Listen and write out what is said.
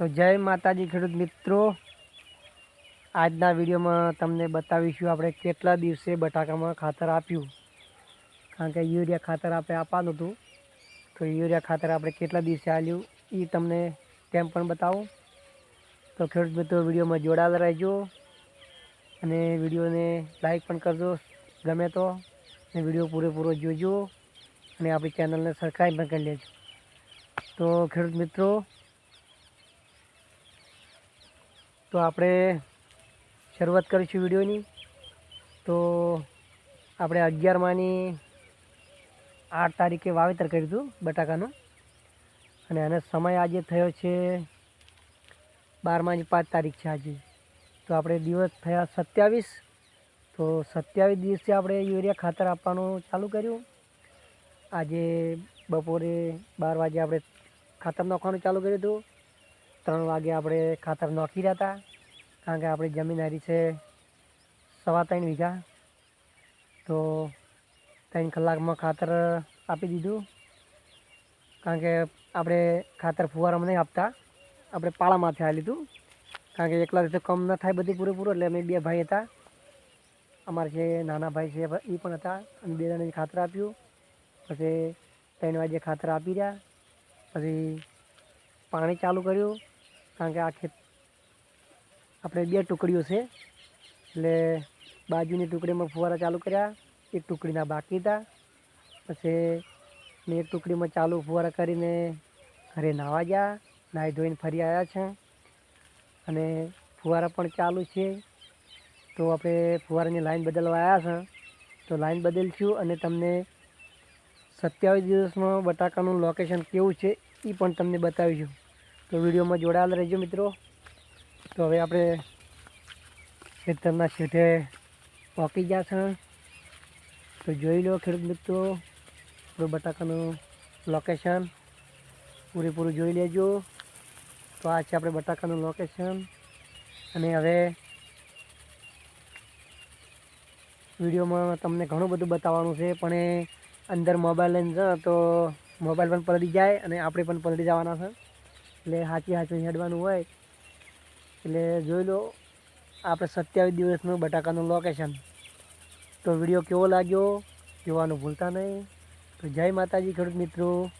તો જય માતાજી ખેડૂત મિત્રો. આજના વિડીયોમાં તમને બતાવીશું આપણે કેટલા દિવસે બટાકામાં ખાતર આપ્યું. કારણ કે યુરિયા ખાતર આપણે આપવાનું હતું. તો યુરિયા ખાતર આપણે કેટલા દિવસે આપ્યું એ તમને તેમ પણ બતાવું. તો ખેડૂત મિત્રો, વિડીયોમાં જોડાયેલા રહેજો અને વિડીયોને લાઈક પણ કરજો ગમે તો. અને વીડિયો પૂરેપૂરો જોજો અને આપણી ચેનલને સબસ્ક્રાઈબ પણ કરી લેજો. તો ખેડૂત મિત્રો તો આપણે શરૂઆત કરીશું વિડીયોની. તો આપણે અગિયારમાંની આઠ તારીખે વાવેતર કર્યું હતું બટાકાનું. અને આનો સમય આજે થયો છે બારમાની પાંચ તારીખ છે આજે. તો આપણે દિવસ થયા સત્યાવીસ. તો સત્યાવીસ દિવસે આપણે યુરિયા ખાતર આપવાનું ચાલુ કર્યું. આજે બપોરે બાર વાગે આપણે ખાતર નાખવાનું ચાલુ કર્યું હતું. ત્રણ વાગે આપણે ખાતર નાખી રહ્યા હતા, કારણ કે આપણી જમીન હારી છે સવા ત્રણ વીઘા. તો ત્રણ કલાકમાં ખાતર આપી દીધું, કારણ કે આપણે ખાતર ફુવારામાં નહીં આપતા. આપણે પાળામાંથી આ લીધું, કારણ કે એકલા રીતે કમ ન થાય બધું પૂરેપૂરું, એટલે અમે બે ભાઈ હતા. અમારા જે નાના ભાઈ છે એ પણ હતા અને બે જણાને ખાતર આપ્યું. પછી ત્રણ વાગે ખાતર આપી રહ્યા, પછી પાણી ચાલુ કર્યું. કારણ કે આ ખેત આપણે બે ટુકડીઓ છે. એટલે બાજુની ટુકડીમાં ફુવારા ચાલુ કર્યા, એક ટુકડીના બાકી હતા. પછી મેં એક ટુકડીમાં ચાલુ ફુવારા કરીને ઘરે નાહવા ગયા, નાહી ધોઈને ફરી આવ્યા છે. અને ફુવારા પણ ચાલુ છે. તો આપણે ફુવારાની લાઈન બદલવા આવ્યા છે. તો લાઈન બદલશું અને તમને સત્યાવીસ દિવસમાં બટાકાનું લોકેશન કેવું છે એ પણ તમને બતાવીશું. તો વિડીયોમાં જોડાયેલા રહેજો મિત્રો. તો હવે આપણે ખેતરના શેઠે પહોંચી ગયા છે તો જોઈ લો ખેડૂત મિત્રો, આપણું બટાકાનું લોકેશન પૂરેપૂરું જોઈ લેજો. તો આ છે આપણે બટાકાનું લોકેશન અને હવે વિડીયોમાં તમને ઘણું બધું બતાવવાનું છે, પણ એ અંદર મોબાઈલ લઈને છે તો મોબાઈલ પણ પલટી જાય અને આપણે પણ પલટી જવાના છે. એટલે સાચી સાચું હેડવાનું હોય. એટલે જોઈ લો, આપણે સત્યાવીસ દિવસનું બટાકાનું લોકેશન તો વીડિયો કેવો લાગ્યો? જોવાનું ભૂલતા નહીં. તો જય માતાજી ખેડૂત મિત્રો.